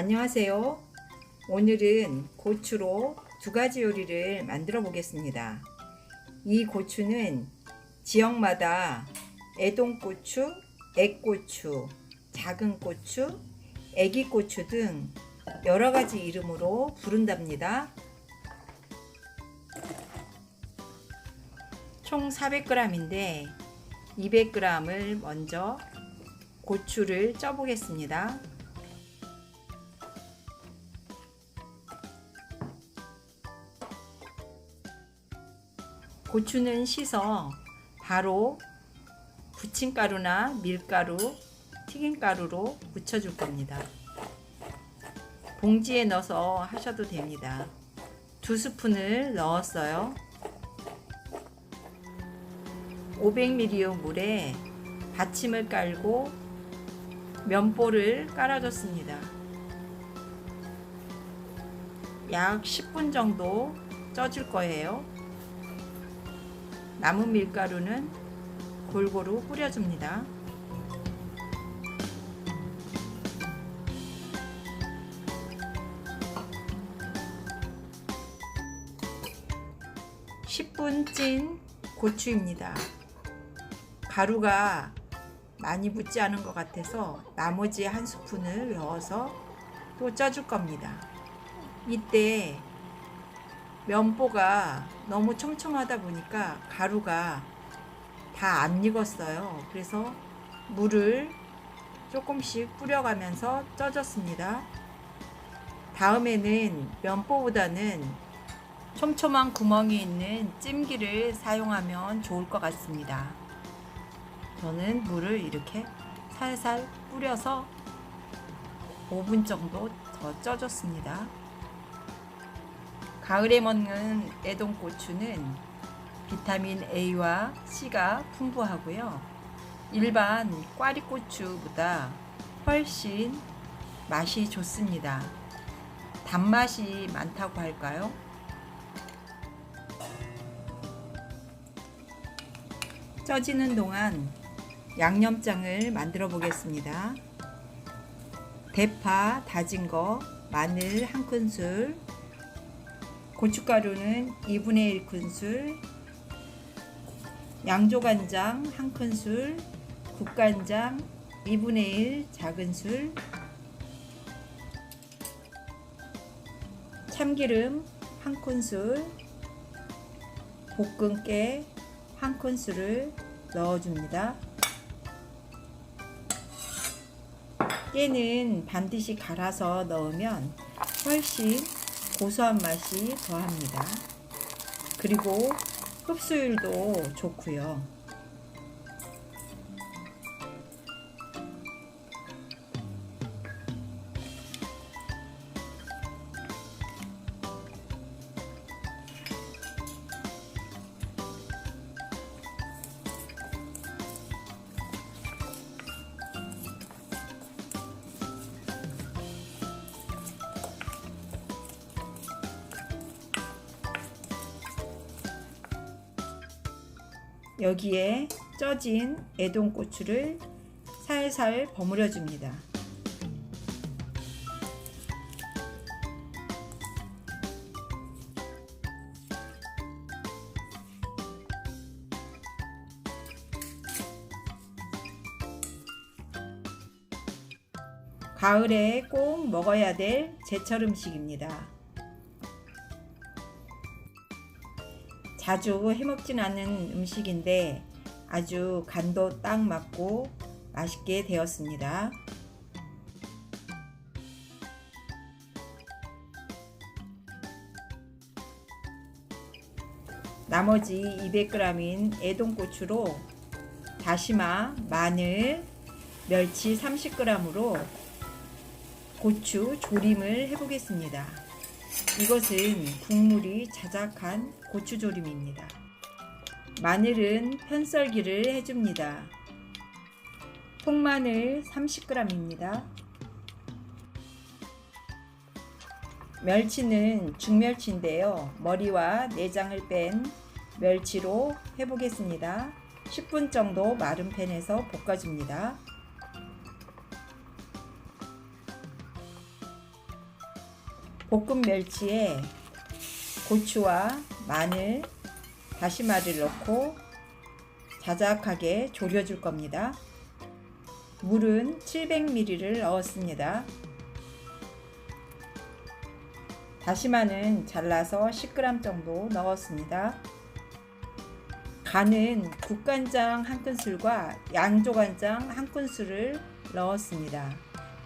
안녕하세요. 오늘은 고추로 두 가지 요리를 만들어 보겠습니다. 이 고추는 지역마다 애동고추, 액고추, 작은 고추, 애기고추 등 여러 가지 이름으로 부른답니다. 총 400g인데 200g을 먼저 고추를 쪄보겠습니다. 고추는 씻어 바로 부침가루나 밀가루, 튀김가루로 묻혀줄 겁니다. 봉지에 넣어서 하셔도 됩니다. 두 스푼을 넣었어요. 500ml 물에 받침을 깔고 면보를 깔아줬습니다. 약 10분 정도 쪄줄 거예요. 남은 밀가루는 골고루 뿌려줍니다. (10분) 찐 고추입니다. 가루가 많이 묻지 않은 것 같아서 나머지 한 스푼을 넣어서 또 쪄줄 겁니다. 이때 면보가 너무 촘촘하다 보니까 가루가 다 안 익었어요. 그래서 물을 조금씩 뿌려가면서 쪄줬습니다. 다음에는 면보보다는 촘촘한 구멍이 있는 찜기를 사용하면 좋을 것 같습니다. 저는 물을 이렇게 살살 뿌려서 5분 정도 더 쪄줬습니다. 가을에 먹는 애동고추는 비타민 A와 C가 풍부하고요. 일반 꽈리고추보다 훨씬 맛이 좋습니다. 단맛이 많다고 할까요? 쪄지는 동안 양념장을 만들어 보겠습니다. 대파 다진 거, 마늘 한 큰술, 고춧가루는 2분의 1큰술, 양조간장 한 큰술, 국간장 2분의 1 작은 술, 참기름 한 큰술, 볶음깨 한 큰술을 넣어줍니다. 깨는 반드시 갈아서 넣으면 훨씬 고소한 맛이 더합니다. 그리고 흡수율도 좋고요. 여기에 쪄진 애동고추를 살살 버무려 줍니다. 가을에 꼭 먹어야 될 제철 음식입니다. 자주 해먹진 않은 음식인데 아주 간도 딱 맞고 맛있게 되었습니다. 나머지 200g인 애동고추로 다시마, 마늘, 멸치 30g으로 고추 조림을 해보겠습니다. 이것은 국물이 자작한 고추조림입니다. 마늘은 편썰기를 해줍니다. 통마늘 30g입니다. 멸치는 중멸치인데요. 머리와 내장을 뺀 멸치로 해보겠습니다. 10분 정도 마른 팬에서 볶아줍니다. 볶은 멸치에 고추와 마늘, 다시마를 넣고 자작하게 졸여줄 겁니다. 물은 700ml를 넣었습니다. 다시마는 잘라서 10g 정도 넣었습니다. 간은 국간장 한 큰술과 양조간장 한 큰술을 넣었습니다.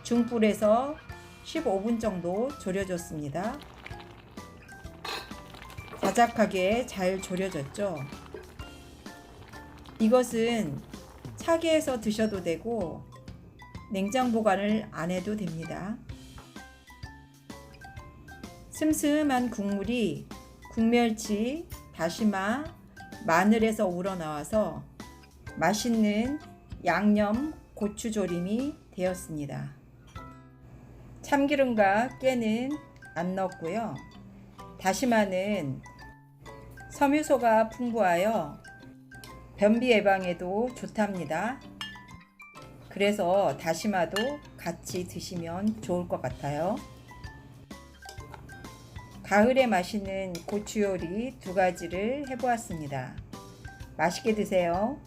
중불에서 15분 정도 졸여줬습니다. 자작하게 잘 졸여졌죠. 이것은 차게 해서 드셔도 되고 냉장 보관을 안 해도 됩니다. 슴슴한 국물이 국멸치, 다시마, 마늘에서 우러나와서 맛있는 양념 고추조림이 되었습니다. 참기름과 깨는 안 넣었고요. 다시마는 섬유소가 풍부하여 변비 예방에도 좋답니다. 그래서 다시마도 같이 드시면 좋을 것 같아요. 가을에 맛있는 고추 요리 두 가지를 해보았습니다. 맛있게 드세요.